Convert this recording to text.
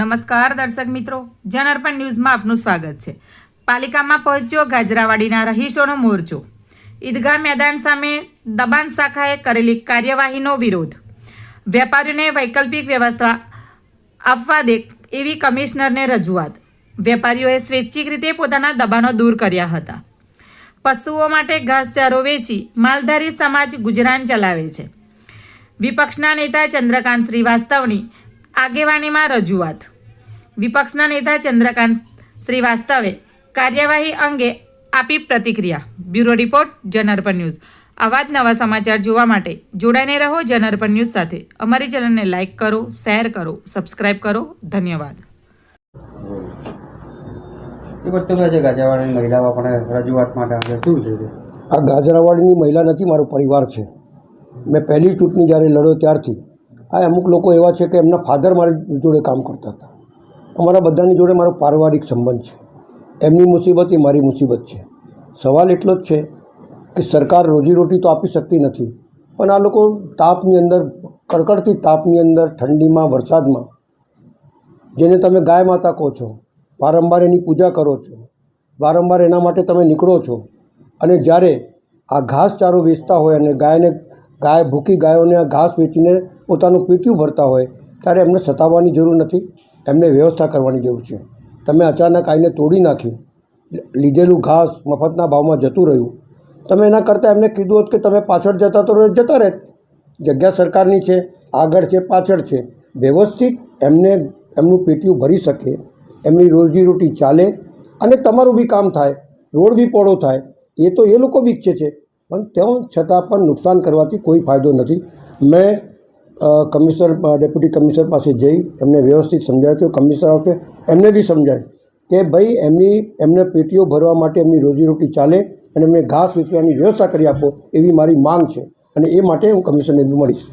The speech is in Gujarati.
નમસ્કાર દર્શક મિત્રો, જનઅર્પણ ન્યૂઝમાં આપનું સ્વાગત છે. પાલિકામાં પહોંચ્યો ગાજરાવાડીના રહીશોનો મોરચો. ઈદગાહ મેદાન સામે દબાણ શાખાએ કરેલી કાર્યવાહીનો વિરોધ. વેપારીઓને વૈકલ્પિક વ્યવસ્થા આપવા દે એવી કમિશનરને રજૂઆત. વેપારીઓએ સ્વૈચ્છિક રીતે પોતાના દબાણો દૂર કર્યા હતા. પશુઓ માટે ઘાસચારો વેચી માલધારી સમાજ ગુજરાન ચલાવે છે. વિપક્ષના નેતા ચંદ્રકાંત શ્રીવાસ્તવની આગેવાનીમાં રજૂઆત. વિપક્ષના નેતા ચંદ્રકાંત શ્રીવાસ્તવે કાર્યવાહી અંગે આપી પ્રતિક્રિયા. બ્યુરો રિપોર્ટ જનરપન ન્યૂઝ. આવા જ નવા સમાચાર જોવા માટે જોડાઈને રહો જનરપન ન્યૂઝ સાથે. અમારી ચેનલને લાઇક કરો શેર કરો સબસ્ક્રાઇબ કરો. ધન્યવાદ. મહિલાઓ રજૂઆત માટે આપણે શું છે આ ગાજરાવાડીની મહિલા નથી મારો પરિવાર છે. મેં પહેલી ચૂંટણી જ્યારે લડ્યો ત્યારથી આ અમુક લોકો એવા છે કે એમના ફાધર મારી જોડે કામ કરતા હતા. અમારા બધાની જોડે મારો પારિવારિક સંબંધ છે. એમની મુસીબત એ મારી મુસીબત છે. સવાલ એટલો જ છે કે સરકાર રોજીરોટી તો આપી શકતી નથી, પણ આ લોકો તાપની અંદર, કડકડતી તાપની અંદર, ઠંડીમાં, વરસાદમાં, જેને તમે ગાય માતા કહો છો, વારંવાર એની પૂજા કરો છો, વારંવાર એના માટે તમે નીકળો છો, અને જ્યારે આ ઘાસચારો વેચતા હોય અને ગાયને ગાય ભૂખી ગાયોને ઘાસ વેચીને પોતાનું પીટ્યું ભરતા હોય, ત્યારે એમને સતાવવાની જરૂર નથી. એમને વ્યવસ્થા કરવાની જરૂર છે. તમે અચાનક આવીને તોડી નાખ્યું લીધેલું ઘાસ મફતના ભાવમાં જતું રહ્યું. તમે એના કરતાં એમને કીધું હોત કે તમે પાછળ જતા તો જતા રહે જગ્યા સરકારની છે, આગળ છે, પાછળ છે. વ્યવસ્થિત એમને, એમનું પેટીયું ભરી શકે. એમની રોજીરોટી ચાલે અને તમારું બી કામ થાય, રોડ બી પહોળો થાય. એ તો એ લોકો બી ઈચ્છે છે. પણ તેમ છતાં પણ નુકસાન કરવાથી કોઈ ફાયદો નથી. મેં કમિશનર ડેપ્યુટી કમિશનર પાસે જઈ એમને વ્યવસ્થિત સમજાવ્યું કમિશનર આવશે, એમને બી સમજાય કે ભાઈ એમની, એમને પેટીઓ ભરવા માટે એમની રોજીરોટી ચાલે અને એમને ઘાસ વેચવાની વ્યવસ્થા કરી આપો એવી મારી માંગ છે. અને એ માટે હું કમિશનરને બી મળીશ